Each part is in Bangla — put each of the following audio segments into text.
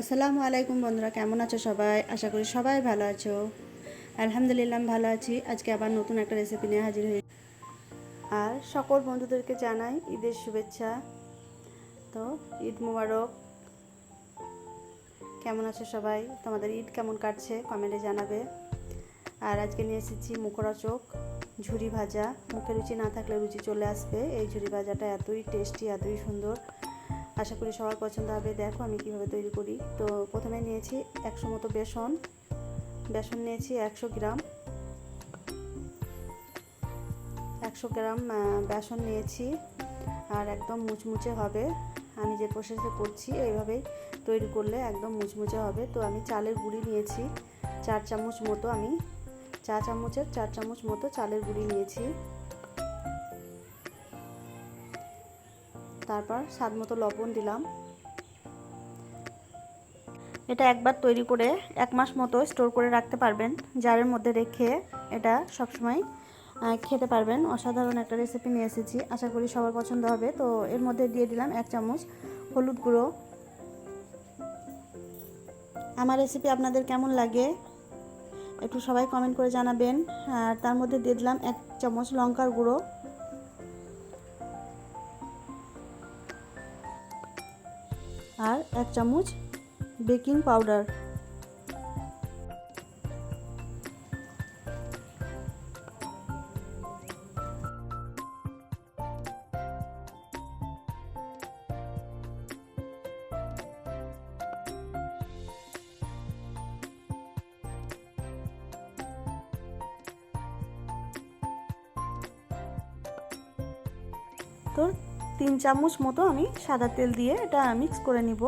আসসালামু আলাইকুম বন্ধুরা, কেমন আছো সবাই? আশা করি সবাই ভালো আছো। আলহামদুলিল্লাহ ভালো আছি। আজকে আবার নতুন একটা রেসিপি নিয়ে হাজির হয়ে আর সকল বন্ধুদেরকে জানাই ঈদের শুভেচ্ছা। তো, ঈদ মুবারক। কেমন আছো সবাই? তোমাদের ঈদ কেমন কাটছে? কমেন্টে জানাবে। আর আজকে নিয়ে এসেছি মুখরা চোখ ঝুরি ভাজা। মুখে রুচি না থাকলে রুচি চলে আসবে। এই ঝুরি ভাজাটা এতই টেস্টি এতই সুন্দর। আশা করি সবার পছন্দ হবে। দেখো আমি কীভাবে তৈরি করি। তো প্রথমে নিয়েছি একশো মতো বেসন। বেসন নিয়েছি একশো গ্রাম। একশো গ্রাম বেসন নিয়েছি। আর একদম মুচমুচে হবে। আমি যে প্রসেসে করছি, এইভাবেই তৈরি করলে একদম মুচমুচে হবে। তো আমি চালের গুঁড়ি নিয়েছি। চার চামচ মতো আমি, চা চামচের চার চামচ মতো চালের গুঁড়ি নিয়েছি। তারপর স্বাদ মতো লবণ দিলাম। এটা একবার তৈরি করে এক মাস মতো স্টোর করে রাখতে পারবেন, জারের মধ্যে রেখে এটা সবসময় খেতে পারবেন। অসাধারণ একটা রেসিপি নিয়ে এসেছি। আশা করি সবার পছন্দ হবে। তো এর মধ্যে দিয়ে দিলাম এক চামচ হলুদ গুঁড়ো। আমার রেসিপি আপনাদের কেমন লাগে একটু সবাই কমেন্ট করে জানাবেন। আর তার মধ্যে দিয়ে দিলাম এক চামচ লঙ্কার গুঁড়ো। আর এক চামচ বেকিং পাউডার। তো তিন চামচ মতো আমি সাদা তেল দিয়ে এটা মিক্স করে নিব।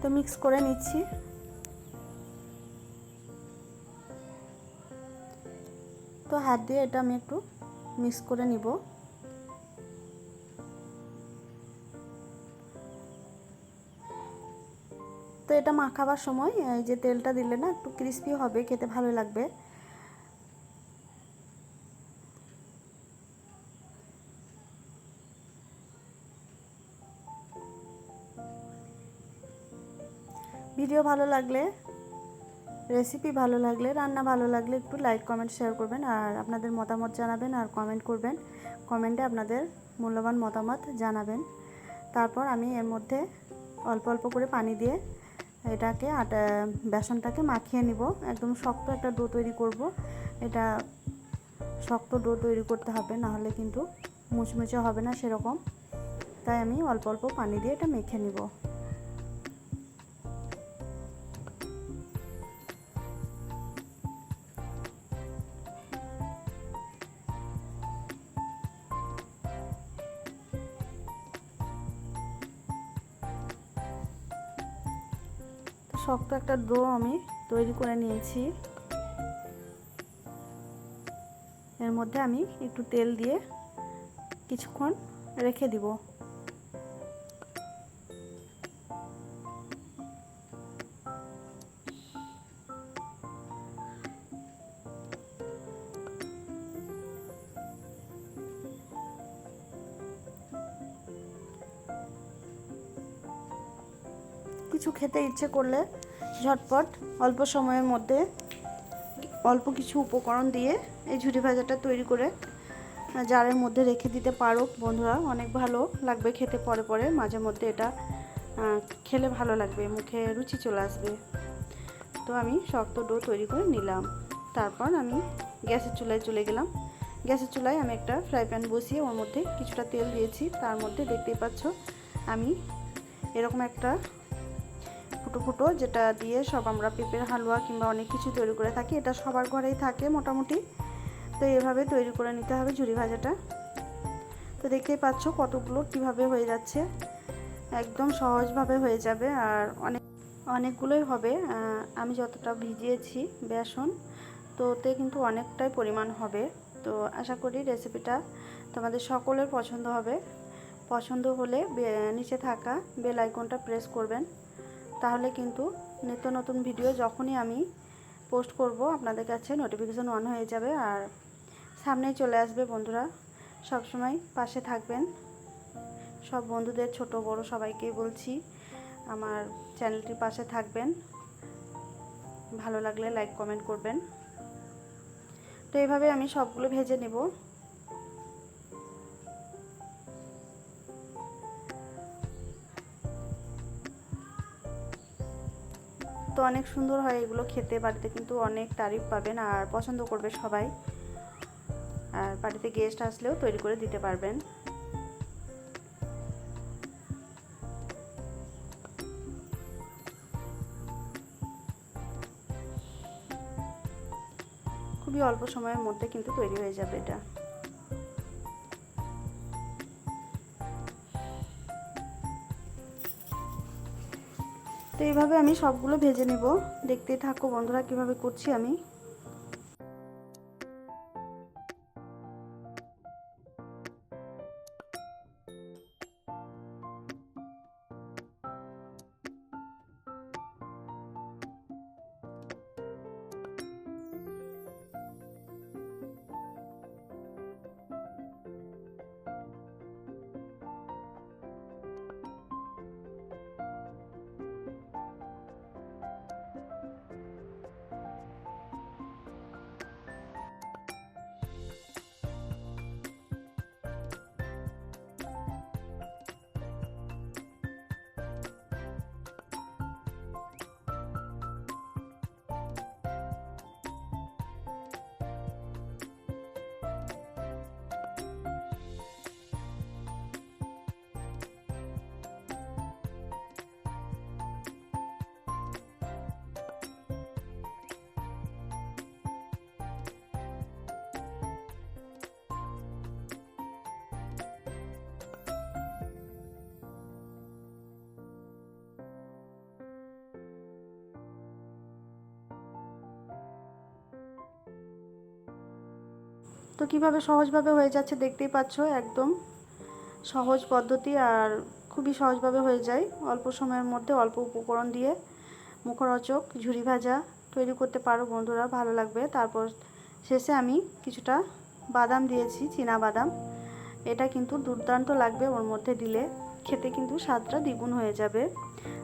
তো মিক্স করে নিচ্ছি। তো হাত দিয়ে এটা আমি একটু মিক্স করে নিব। তো এটা মাখাবার সময়, এই যে তেলটা দিলে না একটু ক্রিস্পি হবে, খেতে ভালো লাগবে। ভিডিও ভালো লাগলে রেসিপি ভালো লাগলে, রান্না ভালো লাগলে একটু লাইক কমেন্ট শেয়ার করবেন আর আপনাদের মতামত জানাবেন আর কমেন্ট করবেন। কমেন্টে আপনাদের মূল্যবান মতামত জানাবেন। তারপর আমি এর মধ্যে অল্প অল্প করে পানি দিয়ে এটাকে আটা বেসনটাকে মাখিয়ে নিব। একদম শক্ত একটা ডো তৈরি করব। এটা শক্ত ডো তৈরি করতে হবে না হলে কিন্তু মুচমুচে হবে না সেরকম। তাই আমি অল্প অল্প পানি দিয়ে এটা মেখে নিব। শক্ত একটা ডো আমি তৈরি করে নিয়েছি। এর মধ্যে আমি একটু তেল দিয়ে কিছুক্ষণ রেখে দিব। কিছু খেতে ইচ্ছে করলে ঝটপট অল্প সময়ের মধ্যে অল্প কিছু উপকরণ দিয়ে এই ঝুড়ি ভাজাটা তৈরি করে জারের মধ্যে রেখে দিতে পারো বন্ধুরা। অনেক ভালো লাগবে খেতে পরে পরে। মাঝে মধ্যে এটা খেলে ভালো লাগবে, মুখে রুচি চলে আসবে। তো আমি শক্ত ডো তৈরি করে নিলাম। তারপর আমি গ্যাসের চুলায় চলে গেলাম। গ্যাসের চুলায় আমি একটা ফ্রাই প্যান বসিয়ে ওর মধ্যে কিছুটা তেল দিয়েছি। তার মধ্যে দেখতেই পাচ্ছ, আমি এরকম একটা ফুটো ফুটো, যেটা দিয়ে সব আমরা পেঁপের হালুয়া কিংবা অনেক কিছু তৈরি করে থাকি, এটা সবার ঘরেই থাকে মোটামুটি। তো এভাবে তৈরি করে নিতে হবে ঝুরি ভাজাটা। তো দেখতেই পাচ্ছ কতগুলো কীভাবে হয়ে যাচ্ছে। একদম সহজভাবে হয়ে যাবে আর অনেক, অনেকগুলোই হবে। আমি যতটা ভিজিয়েছি বেসন তো ওতে কিন্তু অনেকটাই পরিমাণ হবে। তো আশা করি রেসিপিটা তোমাদের সকলের পছন্দ হবে। পছন্দ হলে নিচে থাকা বেল আইকনটা প্রেস করবেন। তাহলে কিন্তু নিত্য নতুন ভিডিও যখনই আমি পোস্ট করব, আপনাদের কাছে নোটিফিকেশান অন হয়ে যাবে। আর সামনেই চলে আসবে বন্ধুরা, সবসময় পাশে থাকবেন। সব বন্ধুদের, ছোট, বড় সবাইকেই বলছি, আমার চ্যানেলটির পাশে থাকবেন। ভালো লাগলে লাইক কমেন্ট করবেন। তো এইভাবে আমি সবগুলো ভেজে নেব। অনেক সুন্দর হয় এগুলো খেতে, বাড়িতে কিন্তু অনেক তারিফ পাবেন আর পছন্দ করবে সবাই। আর বাড়িতে গেস্ট আসলেও তৈরি করে দিতে পারবেন। খুবই অল্প সময়ের মধ্যে কিন্তু তৈরি হয়ে যাবে এটা। তো এইভাবে আমি সবগুলো ভেজে নেব। দেখতে থাকো বন্ধুরা কীভাবে করছি আমি। তো কীভাবে সহজভাবে হয়ে যাচ্ছে দেখতেই পাচ্ছ, একদম সহজ পদ্ধতি আর খুবই সহজভাবে হয়ে যায়। অল্প সময়ের মধ্যে অল্প উপকরণ দিয়ে মুখরোচক ঝুরি ভাজা তৈরি করতে পারো বন্ধুরা, ভালো লাগবে। তারপর শেষে আমি কিছুটা বাদাম দিয়েছি, চীনা বাদাম। এটা কিন্তু দুর্দান্ত লাগবে ওর মধ্যে দিলে, খেতে কিন্তু স্বাদটা দ্বিগুণ হয়ে যাবে।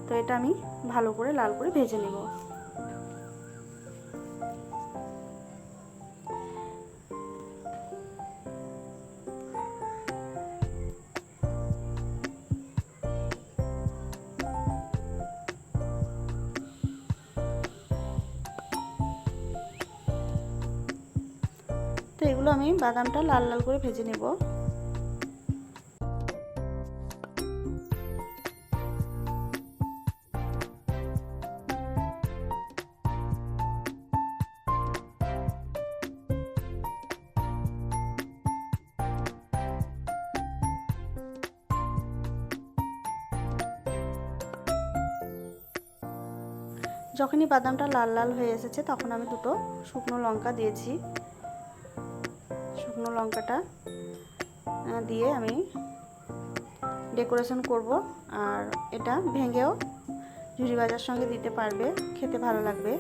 তো এটা আমি ভালো করে লাল করে ভেজে নেব। এগুলো আমি বাদামটা লাল লাল করে ভেজে নেব। যখনই বাদামটা লাল লাল হয়ে এসেছে, তখন আমি দুটো শুকনো লঙ্কা দিয়েছি। শুকনো লঙ্কাটা দিয়ে আমি ডেকোরেশন করব। আর এটা ভেঙেও ঝুড়ি ভাজার সঙ্গে দিতে পারবে, খেতে ভালো লাগবে।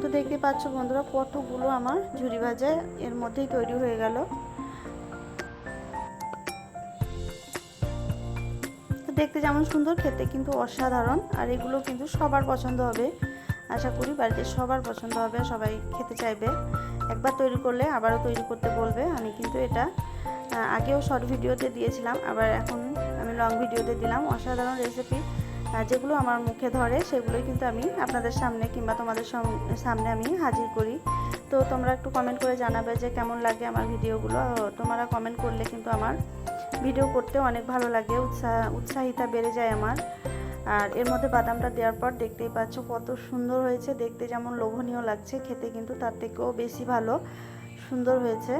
তো দেখতে পাচ্ছ বন্ধুরা, কতগুলো আমার ঝুড়ি ভাজা এর মধ্যেই তৈরি হয়ে গেল। দেখতে যেমন সুন্দর, খেতে কিন্তু অসাধারণ। আর এগুলো কিন্তু সবার পছন্দ হবে। আশা করি বাড়িতে সবার পছন্দ হবে, সবাই খেতে চাইবে। একবার তৈরি করলে আবারও তৈরি করতে বলবে। আমি কিন্তু এটা আগেও শর্ট ভিডিওতে দিয়েছিলাম, আবার এখন আমি লং ভিডিওতে দিলাম। অসাধারণ রেসিপি যেগুলো আমার মুখে ধরে, সেগুলোই কিন্তু আমি আপনাদের সামনে কিংবা তোমাদের সামনে আমি হাজির করি। তো তোমরা একটু কমেন্ট করে জানাবে যে কেমন লাগে আমার ভিডিওগুলো। তোমরা কমেন্ট করলে কিন্তু আমার ভিডিও করতে অনেক ভালো লাগে উৎসাহ উৎসাহিতা বেড়ে যায় আমার। আর এর মধ্যে বাদামটা দেওয়ার পর দেখতেই পাচ্ছ কত সুন্দর হয়েছে, দেখতে যেমন লোভনীয় লাগছে, খেতে কিন্তু তার থেকেও বেশি ভালো, সুন্দর হয়েছে।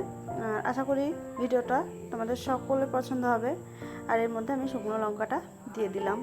আশা করি ভিডিওটা তোমাদের সকলে পছন্দ হবে। আর এর মধ্যে আমি শুকনো লঙ্কাটা দিয়ে দিলাম।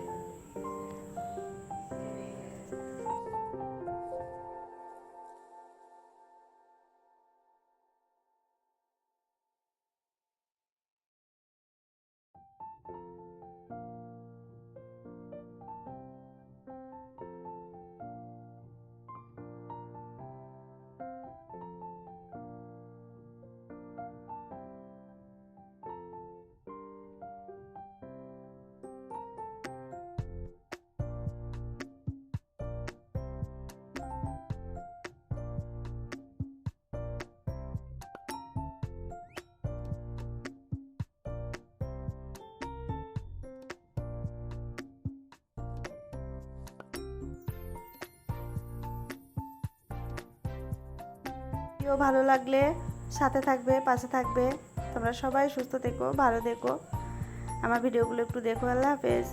ভিডিও ভালো লাগলে সাথে থাকবে, পাশে থাকবে। তোমরা সবাই সুস্থ থেকো, ভালো দেখো আমার ভিডিওগুলো একটু দেখো, আল্লাহ হাফেজ।